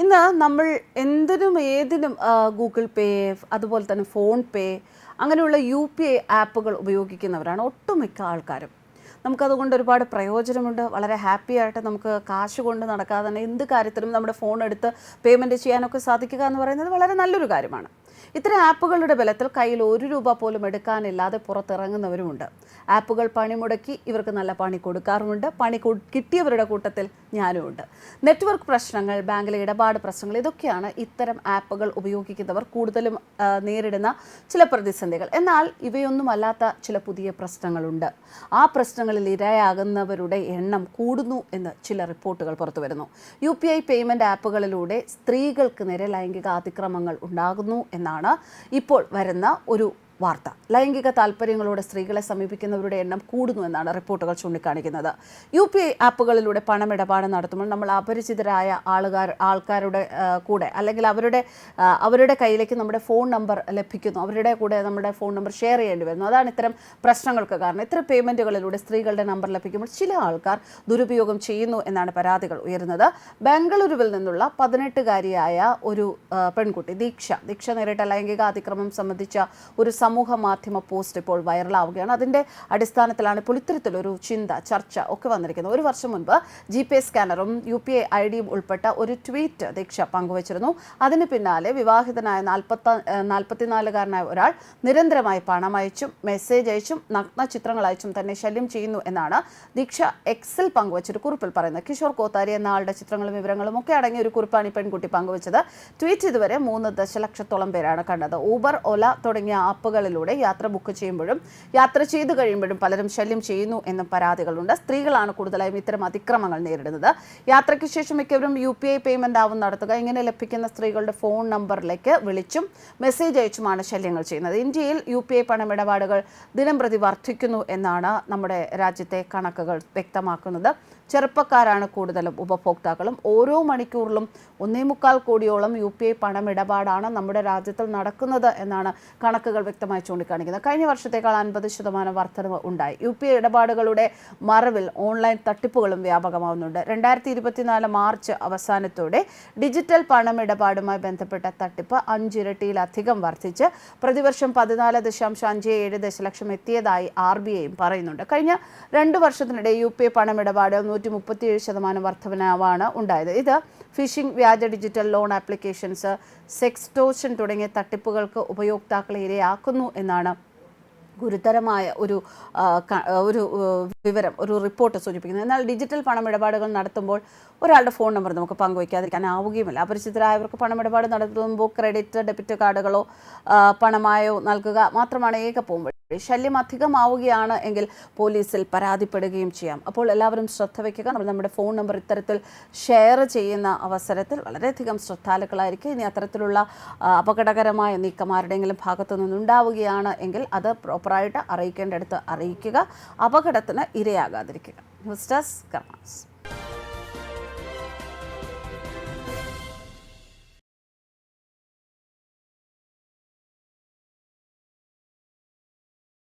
ഇന്ന് നമ്മൾ എന്തിനും ഏതിനും ഗൂഗിൾ പേ അതുപോലെ തന്നെ ഫോൺ പേ അങ്ങനെയുള്ള യു പി ഐ ആപ്പുകൾ ഉപയോഗിക്കുന്നവരാണ് ഒട്ടുമിക്ക ആൾക്കാരും. നമുക്കതുകൊണ്ട് ഒരുപാട് പ്രയോജനമുണ്ട്. വളരെ ഹാപ്പി ആയിട്ട് നമുക്ക് കാശ് കൊണ്ട് നടക്കാതെ തന്നെ എന്ത് കാര്യത്തിലും നമ്മുടെ ഫോൺ എടുത്ത് പേയ്മെന്റ് ചെയ്യാനൊക്കെ സാധിക്കുക എന്ന് പറയുന്നത് വളരെ നല്ലൊരു കാര്യമാണ്. ഇത്തരം ആപ്പുകളുടെ ബലത്തിൽ കയ്യിൽ ഒരു രൂപ പോലും എടുക്കാനില്ലാതെ പുറത്തിറങ്ങുന്നവരുമുണ്ട്. ആപ്പുകൾ പണിമുടക്കി ഇവർക്ക് നല്ല പണി കൊടുക്കാറുമുണ്ട്. പണി കിട്ടിയവരുടെ കൂട്ടത്തിൽ ഞാനുമുണ്ട്. നെറ്റ്വർക്ക് പ്രശ്നങ്ങൾ ബാങ്കിലെ ഇടപാട് പ്രശ്നങ്ങൾ ഇതൊക്കെയാണ് ഇത്തരം ആപ്പുകൾ ഉപയോഗിക്കുന്നവർ കൂടുതലും നേരിടുന്ന ചില പ്രതിസന്ധികൾ. എന്നാൽ ഇവയൊന്നുമല്ലാത്ത ചില പുതിയ പ്രശ്നങ്ങളുണ്ട്. ആ പ്രശ്നങ്ങളിൽ ഇരയാകുന്നവരുടെ എണ്ണം കൂടുന്നു എന്ന് ചില റിപ്പോർട്ടുകൾ പുറത്തു വരുന്നു യു പി ഐ പേയ്മെന്റ് ആപ്പുകളിലൂടെ സ്ത്രീകൾക്ക് നേരെ ലൈംഗിക അതിക്രമങ്ങൾ ഉണ്ടാകുന്നു എന്നാണ് ഇപ്പോൾ വരുന്ന ഒരു വാർത്ത. ലൈംഗിക താല്പര്യങ്ങളോടെ സ്ത്രീകളെ സമീപിക്കുന്നവരുടെ എണ്ണം കൂടുന്നു എന്നാണ് റിപ്പോർട്ടുകൾ ചൂണ്ടിക്കാണിക്കുന്നത്. യു പി ഐ ആപ്പുകളിലൂടെ പണമിടപാട് നടത്തുമ്പോൾ നമ്മൾ അപരിചിതരായ ആളുകാർ ആൾക്കാരുടെ കൂടെ അല്ലെങ്കിൽ അവരുടെ അവരുടെ കയ്യിലേക്ക് നമ്മുടെ ഫോൺ നമ്പർ ലഭിക്കുന്നു. അവരുടെ കൂടെ നമ്മുടെ ഫോൺ നമ്പർ ഷെയർ ചെയ്യേണ്ടി വരുന്നു. അതാണ് ഇത്തരം പ്രശ്നങ്ങൾക്ക് കാരണം. ഇത്തരം പേയ്മെന്റുകളിലൂടെ സ്ത്രീകളുടെ നമ്പർ ലഭിക്കുമ്പോൾ ചില ആൾക്കാർ ദുരുപയോഗം ചെയ്യുന്നു എന്നാണ് പരാതികൾ ഉയരുന്നത്. ബാംഗ്ലൂരുവിൽ നിന്നുള്ള പതിനെട്ടുകാരിയായ ഒരു പെൺകുട്ടി ദീക്ഷ. ദീക്ഷ നേരിട്ട ലൈംഗിക അതിക്രമം സംബന്ധിച്ച ഒരു സമൂഹ മാധ്യമ പോസ്റ്റ് ഇപ്പോൾ വൈറലാവുകയാണ്. അതിന്റെ അടിസ്ഥാനത്തിലാണ് ഇപ്പോൾ ഇത്തരത്തിലൊരു ചിന്ത ചർച്ച ഒക്കെ വന്നിരിക്കുന്നത്. ഒരു വർഷം മുൻപ് ജി പി എസ് സ്കാനറും യു പി ഐ ഐ ഡിയും ഉൾപ്പെട്ട ഒരു ട്വീറ്റ് ദീക്ഷ പങ്കുവച്ചിരുന്നു. അതിന് പിന്നാലെ വിവാഹിതനായ നാൽപ്പത്ത നാൽപ്പത്തിനാലുകാരനായ ഒരാൾ നിരന്തരമായി പണം അയച്ചും മെസ്സേജ് അയച്ചും നഗ്ന ചിത്രങ്ങൾ അയച്ചും തന്നെ ശല്യം ചെയ്യുന്നു എന്നാണ് ദീക്ഷ എക്സിൽ പങ്കുവച്ചൊരു കുറിപ്പിൽ പറയുന്നത്. കിഷോർ കോത്താരി എന്ന ആളുടെ ചിത്രങ്ങളും വിവരങ്ങളും ഒക്കെ അടങ്ങിയ ഒരു കുറിപ്പാണ് ഈ പെൺകുട്ടി പങ്കുവച്ചത്. ട്വീറ്റ് ഇതുവരെ മൂന്ന് ദശലക്ഷത്തോളം പേരാണ് കണ്ടത്. ഊബർ ഒല തുടങ്ങിയ ആപ്പുകളിലൂടെ യാത്ര ബുക്ക് ചെയ്യുമ്പോഴും യാത്ര ചെയ്തു കഴിയുമ്പോഴും പലരും ശല്യം ചെയ്യുന്നു എന്നും പരാതികളുണ്ട്. സ്ത്രീകളാണ് കൂടുതലായും ഇത്തരം അതിക്രമങ്ങൾ നേരിടുന്നത്. യാത്രയ്ക്ക് ശേഷം മിക്കവരും യു പി ഐ പേയ്മെന്റ് ആവും നടത്തുക. ഇങ്ങനെ ലഭിക്കുന്ന സ്ത്രീകളുടെ ഫോൺ നമ്പറിലേക്ക് വിളിച്ചും മെസ്സേജ് അയച്ചുമാണ് ശല്യങ്ങൾ ചെയ്യുന്നത്. ഇന്ത്യയിൽ യു പി ഐ പണമിടപാടുകൾ ദിനം പ്രതി വർദ്ധിക്കുന്നു എന്നാണ് നമ്മുടെ രാജ്യത്തെ കണക്കുകൾ വ്യക്തമാക്കുന്നത്. ചെറുപ്പക്കാരാണ് കൂടുതലും ഉപഭോക്താക്കളും. ഓരോ മണിക്കൂറിലും ഒന്നേ മുക്കാൽ കോടിയോളം യു പി ഐ പണമിടപാടാണ് നമ്മുടെ രാജ്യത്തിൽ നടക്കുന്നത് എന്നാണ് കണക്കുകൾ വ്യക്തമായി ചൂണ്ടിക്കാണിക്കുന്നത് കഴിഞ്ഞ വർഷത്തേക്കാൾ അൻപത് ശതമാനം വർധനവ് ഉണ്ടായി. യു പി ഇടപാടുകളുടെ മറവിൽ ഓൺലൈൻ തട്ടിപ്പുകളും വ്യാപകമാവുന്നുണ്ട്. രണ്ടായിരത്തി ഇരുപത്തിനാല് മാർച്ച് അവസാനത്തോടെ ഡിജിറ്റൽ പണമിടപാടുമായി ബന്ധപ്പെട്ട തട്ടിപ്പ് അഞ്ചിരട്ടിയിലധികം വർദ്ധിച്ച് പ്രതിവർഷം പതിനാല് ദശാംശം അഞ്ച് ഏഴ് ദശലക്ഷം എത്തിയതായി ആർ ബി ഐയും പറയുന്നുണ്ട്. കഴിഞ്ഞ രണ്ട് വർഷത്തിനിടെ യു പി പണമിടപാട് നൂറ്റി മുപ്പത്തിയേഴ് ശതമാനം വർധനവാണ് ഉണ്ടായത്. ഇത് ഫിഷിംഗ് വ്യാജ ഡിജിറ്റൽ ലോൺ ആപ്ലിക്കേഷൻസ് സെക്സ്റ്റോഷൻ തുടങ്ങിയ തട്ടിപ്പുകൾക്ക് ഉപയോക്താക്കളെ ഇരയാക്കുന്നു. എന്നാണ് ഗുരുതരമായ ഒരു ഒരു വിവരം ഒരു റിപ്പോർട്ട് സൂചിപ്പിക്കുന്നത്. എന്നാൽ ഡിജിറ്റൽ പണമിടപാടുകൾ നടത്തുമ്പോൾ ഒരാളുടെ ഫോൺ നമ്പർ നമുക്ക് പങ്കുവയ്ക്കാതിരിക്കാൻ ആവുകയുമില്ല അപരിചിതരായവർക്ക് പണമിടപാട് നടത്തുമ്പോൾ ക്രെഡിറ്റ് ഡെബിറ്റ് കാർഡുകളോ പണമായോ നൽകുക മാത്രമാണ് ഏക പോകുമ്പോൾ ശല്യം അധികമാവുകയാണ് എങ്കിൽ പോലീസിൽ പരാതിപ്പെടുകയും ചെയ്യാം. അപ്പോൾ എല്ലാവരും ശ്രദ്ധ വയ്ക്കുക. നമ്മൾ നമ്മുടെ ഫോൺ നമ്പർ ഇത്തരത്തിൽ ഷെയർ ചെയ്യുന്ന അവസരത്തിൽ വളരെയധികം ശ്രദ്ധാലുക്കളായിരിക്കും. ഇനി അത്തരത്തിലുള്ള അപകടകരമായ നീക്കം ആരുടെയെങ്കിലും ഭാഗത്തു നിന്നുണ്ടാവുകയാണ് എങ്കിൽ അത് പ്രോപ്പറായിട്ട് അറിയിക്കേണ്ടടുത്ത് അറിയിക്കുക. അപകടത്തിന് ഇരയാകാതിരിക്കുക. News desk karmas.